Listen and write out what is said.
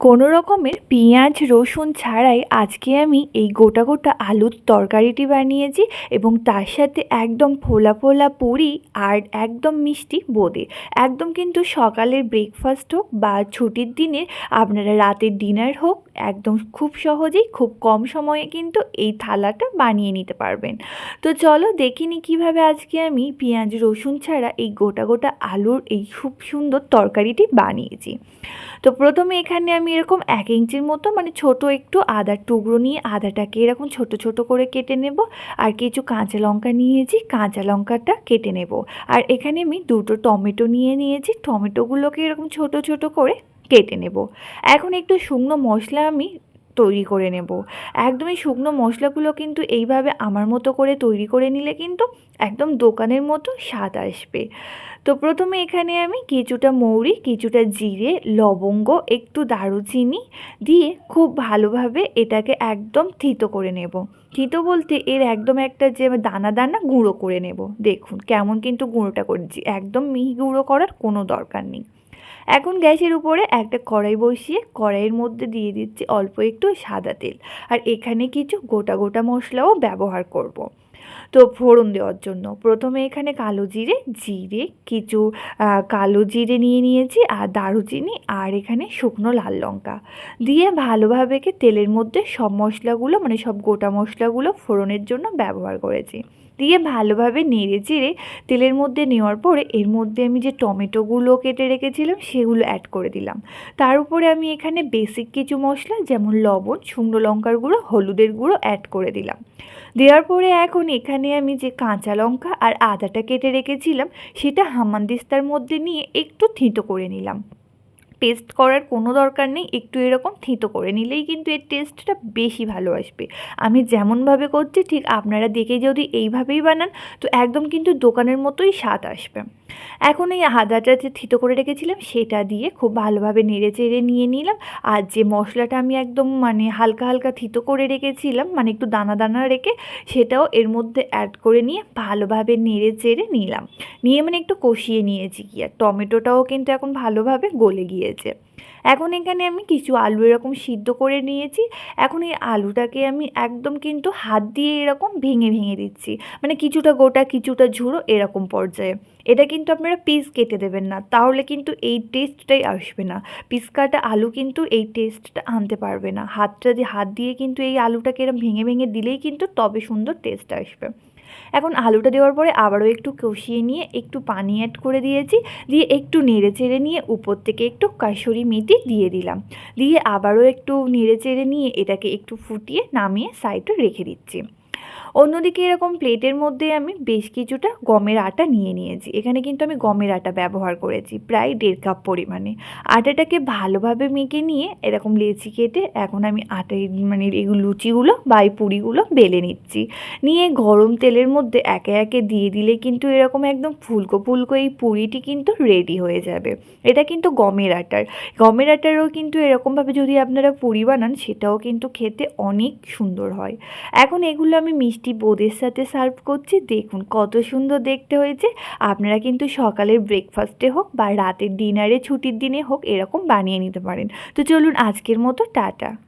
কোনো রকমের পেঁয়াজ, রসুন ছাড়াই আজকে আমি এই গোটা গোটা আলুর তরকারিটি বানিয়েছি এবং তার সাথে একদম ফোলা ফোলা পুরি আর একদম মিষ্টি বোঁদে। একদম কিন্তু সকালের ব্রেকফাস্ট হোক বা ছুটির দিনে, আপনারা রাতের ডিনার হোক একদম খুব সহজেই, খুব কম সময়ে কিন্তু এই থালাটা বানিয়ে নিতে পারবেন। তো চলো দেখিনি কীভাবে আজকে আমি পেঁয়াজ, রসুন ছাড়া এই গোটা গোটা আলুর এই খুব সুন্দর তরকারিটি বানিয়েছি। তো প্রথমে এখানে আমি এরকম এক ইঞ্চির মতো মানে ছোট একটু আদার টুকরো নিয়ে আদাটাকে এরকম ছোট ছোট করে কেটে নেব আর কিছু কাঁচা লঙ্কা নিয়েছি, কাঁচা লঙ্কাটা কেটে নেব। আর এখানে আমি দুটো টমেটো নিয়ে নিয়েছি, টমেটোগুলোকে এরকম ছোট ছোট করে কেটে নেব। এখন একটু শুকনো মশলা আমি তৈরি করে নেব। একদমই শুকনো মশলাগুলো কিন্তু এইভাবে আমার মতো করে তৈরি করে নিলে কিন্তু একদম দোকানের মতো স্বাদ আসবে। তো প্রথমে এখানে আমি কিছুটা মৌরি, কিছুটা জিরে, লবঙ্গ, একটু দারুচিনি দিয়ে খুব ভালোভাবে এটাকে একদম থিতো করে নেব। থিতো বলতে এর একদম একটা যে দানা দানা গুঁড়ো করে নেব। দেখুন কেমন কিন্তু গুঁড়োটা করেছি। একদম মিহি গুঁড়ো করার কোনো দরকার নেই। এখন গ্যাসের উপরে একটা কড়াই বসিয়ে কড়াইয়ের মধ্যে দিয়ে দিচ্ছি অল্প একটু সাদা তেল। আর এখানে কিছু গোটা গোটা মশলাও ব্যবহার করব। তো ফোড়ন দেওয়ার জন্য প্রথমে এখানে কালো জিরে জিরে, কিছু কালো জিরে নিয়ে নিয়েছি আর দারুচিনি আর এখানে শুকনো লাল লঙ্কা। দিয়ে ভালোভাবে তেলের মধ্যে সব মশলাগুলো মানে সব গোটা মশলাগুলো ফোড়নের জন্য ব্যবহার করেছি। দিয়ে ভালোভাবে নেড়ে চেড়ে তেলের মধ্যে নেওয়ার পরে এর মধ্যে আমি যে টমেটোগুলো কেটে রেখেছিলাম সেগুলো অ্যাড করে দিলাম। তার উপরে আমি এখানে বেসিক কিছু মশলা যেমন লবণ, শুকনো লঙ্কার গুঁড়ো, হলুদের গুঁড়ো অ্যাড করে দিলাম। দেওয়ার পরে এখন এখানে আমি যে কাঁচা লঙ্কা আর আদাটা কেটে রেখেছিলাম সেটা হামানদিস্তার মধ্যে নিয়ে একটু থিতো করে নিলাম। পেস্ট করার কোনো দরকার নেই, একটু এরকম থিতো করে নিলেই কিন্তু এর টেস্টটা বেশি ভালো আসবে। আমি যেমনভাবে করছি, ঠিক আপনারা দেখে যদি এইভাবেই বানান, তো একদম কিন্তু দোকানের মতোই স্বাদ আসবে। এখন এই আদাটা যে থিতো করে রেখেছিলাম, সেটা দিয়ে খুব ভালোভাবে নেড়ে চেড়ে নিয়ে নিলাম। আর যে মশলাটা আমি একদম মানে হালকা হালকা থিতো করে রেখেছিলাম মানে একটু দানা দানা রেখে, সেটাও এর মধ্যে অ্যাড করে নিয়ে ভালোভাবে নেড়ে চেড়ে নিলাম। নিয়ে মানে একটু কষিয়ে নিয়েছি কি আর। টমেটোটাও কিন্তু এখন ভালোভাবে গলে গিয়েছে। এখন এখানে আমি কিছু আলু এরকম সিদ্ধ করে নিয়েছি। এখন এই আলুটাকে আমি একদম কিন্তু হাত দিয়ে এরকম ভেঙে ভেঙে দিচ্ছি। মানে কিছুটা গোটা, কিছুটা ঝুড়ো এরকম পর্যায়ে। এটা কিন্তু আপনারা পিস কেটে দেবেন না। তাহলে কিন্তু এই টেস্টটাই আসবে না। পিস কাটা আলু কিন্তু এই টেস্টটা আনতে পারবে না। হাতটা দিয়ে হাত দিয়ে কিন্তু এই আলুটাকে এরকম ভেঙে ভেঙে দিলেই কিন্তু তবে সুন্দর টেস্ট আসবে। এখন আলুটা দেওয়ার পরে আবারও একটু কষিয়ে নিয়ে একটু পানি অ্যাড করে দিয়েছি, দিয়ে একটু নেড়ে চেড়ে নিয়ে উপর থেকে একটু কাসুরি মেথি দিয়ে দিলাম। দিয়ে আবারও একটু নেড়ে চেড়ে নিয়ে এটাকে একটু ফুটিয়ে নামিয়ে সাইডে রেখে দিচ্ছি। অন্যদিকে এরকম প্লেটের মধ্যে আমি বেশ কিছুটা গমের আটা নিয়ে নিয়েছি। এখানে কিন্তু আমি গমের আটা ব্যবহার করেছি, প্রায় দেড় কাপ পরিমাণে। আটাটাকে ভালোভাবে মেখে নিয়ে এরকম লেচি কেটে এখন আমি আটাই মানে এই লুচিগুলো বা এই পুরিগুলো বেলে নিচ্ছি। নিয়ে গরম তেলের মধ্যে একে একে দিয়ে দিলে কিন্তু এরকম একদম ফুলকো ফুলকো এই পুরিটি কিন্তু রেডি হয়ে যাবে। এটা কিন্তু গমের আটার। গমের আটারও কিন্তু এরকমভাবে যদি আপনারা পুরি বানান, সেটাও কিন্তু খেতে অনেক সুন্দর হয়। এখন এগুলো আমি মিষ্টি মিষ্টি বোদের সাথে সার্ভ করছি। দেখুন কত সুন্দর দেখতে হয়েছে। আপনারা কিন্তু সকালের ব্রেকফাস্টে হোক বা রাতের ডিনারে ছুটির দিনে হোক এরকম বানিয়ে নিতে পারেন। তো চলুন আজকের মতো টাটা।